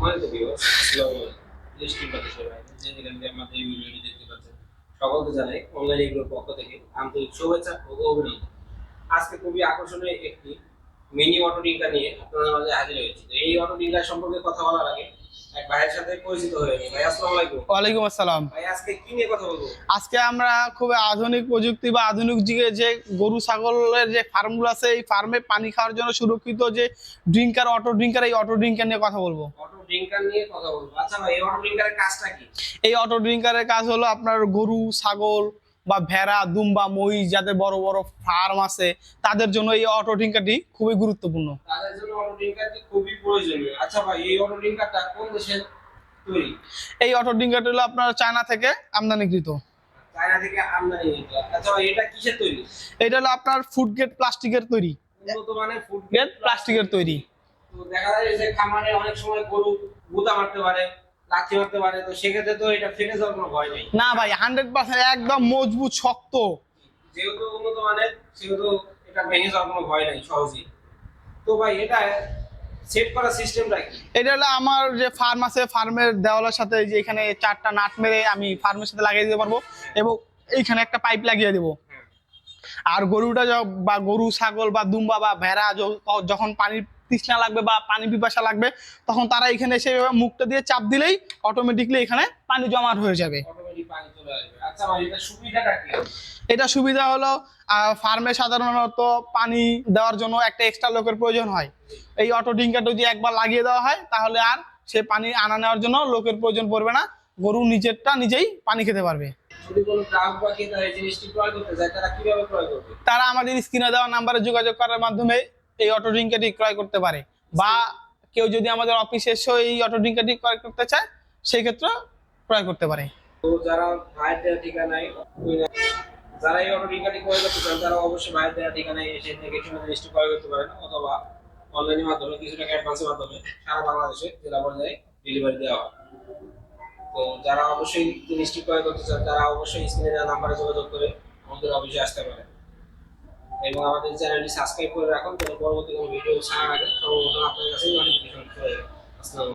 সম্মানিত ভিউয়ার্স আসসালামু আলাইকুম দেশ কিংবা দেশের বাইরে যে যেখান থেকে আমাদের এই ভিডিওটি দেখতে পাচ্ছেন সকলকে জানাই অনলাইন এগুলোর পক্ষ থেকে আন্তরিক শুভেচ্ছা ও অভিনন্দন। আজকে খুবই আকর্ষণীয় একটি মিনি অটো রিক্সা নিয়ে আপনাদের মাঝে হাজির হয়েছি। এই অটো রিক্সা সম্পর্কে কথা বলার আগে এক ভাইয়ের সাথে পরিচিত হয়ে ভাই আসসালামু আলাইকুম। ওয়ালাইকুম আসসালাম। ভাই আজকে কি নিয়ে কথা বলব? আজকে আমরা খুব আধুনিক প্রযুক্তি বা আধুনিক যুগে যে গরু ছাগলের যে ফার্মগুলো আছে এই ফার্মে পানি খাওয়ার জন্য সুরক্ষিত যে ড্রিঙ্কার অটো ড্রিঙ্কার এই অটো ড্রিঙ্কার নিয়ে কথা বলব। অটো ড্রিঙ্কার নিয়ে কথা বলব। আচ্ছা ভাই এই অটো ড্রিঙ্কারের কাজটা কি? এই অটো ড্রিঙ্কারের কাজ হলো আপনার গরু ছাগল বা ভেড়া দুম্বা মহিষ যাদের বড় বড় ফার্ম আছে তাদের জন্য এই অটো ড্রিঙ্কারটি খুবই গুরুত্বপূর্ণ। তাদের জন্য অটো ড্রিঙ্কারটি খুবই প্রয়োজনীয়। আচ্ছা ভাই এই অটো ড্রিঙ্কারটা কোন তৈরি? এই অটো ড্রিঙ্কারটি হলো আপনার চায়না থেকে আমদানিকৃত। চায়না থেকে আমদানি হতো আচ্ছা ভাই এটা কিসের তৈরি? এটা হলো আপনার ফুড গেট প্লাস্টিকের তৈরি। উন্নত মানের ফুড গেট প্লাস্টিকের তৈরি। দেখা যায় যে খামারে অনেক সময় গরু গুতা মারতে পারে লাথি মারতে পারে তো সেক্ষেত্রে তো এটা ফেটে যাওয়ার কোনো ভয় নেই। না ভাই হান্ড্রেড পার্সেন্ট একদম মজবুত শক্ত। যেহেতু উন্নত মানের সেহেতু এটা ভেঙে যাওয়ার কোনো ভয় নেই সহজেই। তো ভাই এটা সেট করার সিস্টেমটা কি? এটা হলো আমার যে ফার্ম আছে ফার্মের দেওয়ালের সাথে যে এখানে চারটা নাট মেরে আমি ফার্মের সাথে লাগিয়ে দিতে পারব এবং এইখানে একটা পাইপ লাগিয়ে দেবো। আর গরুটা বা গরু ছাগল বা দুম্বা বা ভেড়া যখন পানির তৃষ্ণা লাগবে বা পানি পিপাসা লাগবে তখন তারা এখানে এসে মুখটা দিয়ে চাপ দিলেই অটোমেটিকলি এখানে পানি জমাট হয়ে যাবে। আচ্ছা এটা সুবিধা হলো ফার্মে সাধারণত পানি দেওয়ার জন্য একটা এক্সট্রা লোকের প্রয়োজন হয়। এই অটো ডিঙ্কার যদি একবার লাগিয়ে দেওয়া হয় তাহলে আর সে পানি আনা নেওয়ার জন্য লোকের প্রয়োজন পড়বে না। গরু নিজেরটা নিজেই পানি খেতে পারবে। তারা আমাদের স্ক্রিনে দেওয়া নাম্বারে যোগাযোগ করার মাধ্যমে এই অটো ড্রিঙ্কারটি ক্রয় করতে পারে। বা কেউ যদি আমাদের অফিসে এসে এই অটো ড্রিঙ্কারটি ক্রয় করতে চায় সেই ক্ষেত্রে ক্রয় করতে পারে। তো যারা ভাইয়ের দেওয়া ঠিকানায় যারা এই অটো রিক্সাটি ক্রয় করতে চান তারা অবশ্যই ভাইয়ের দেওয়া ঠিকানায় এসে ক্রয় করতে পারেন অথবা অনলাইনের মাধ্যমে কিছু টাকা অ্যাডভান্সের মাধ্যমে সারা বাংলাদেশে জেলা পর্যায়ে ডেলিভারি দেওয়া হয়। তো যারা অবশ্যই জিনিসটি ক্রয় করতে চান তারা অবশ্যই স্ক্রিনে দেওয়া নাম্বারে যোগাযোগ করে আমাদের অফিসে আসতে পারে এবং আমাদের চ্যানেলটি সাবস্ক্রাইব করে রাখুন, তাহলে পরবর্তী কোনো ভিডিও ছাড়ার আগে সর্বপ্রথম আপনার কাছেই নোটিফিকেশন চলে আসসালামু।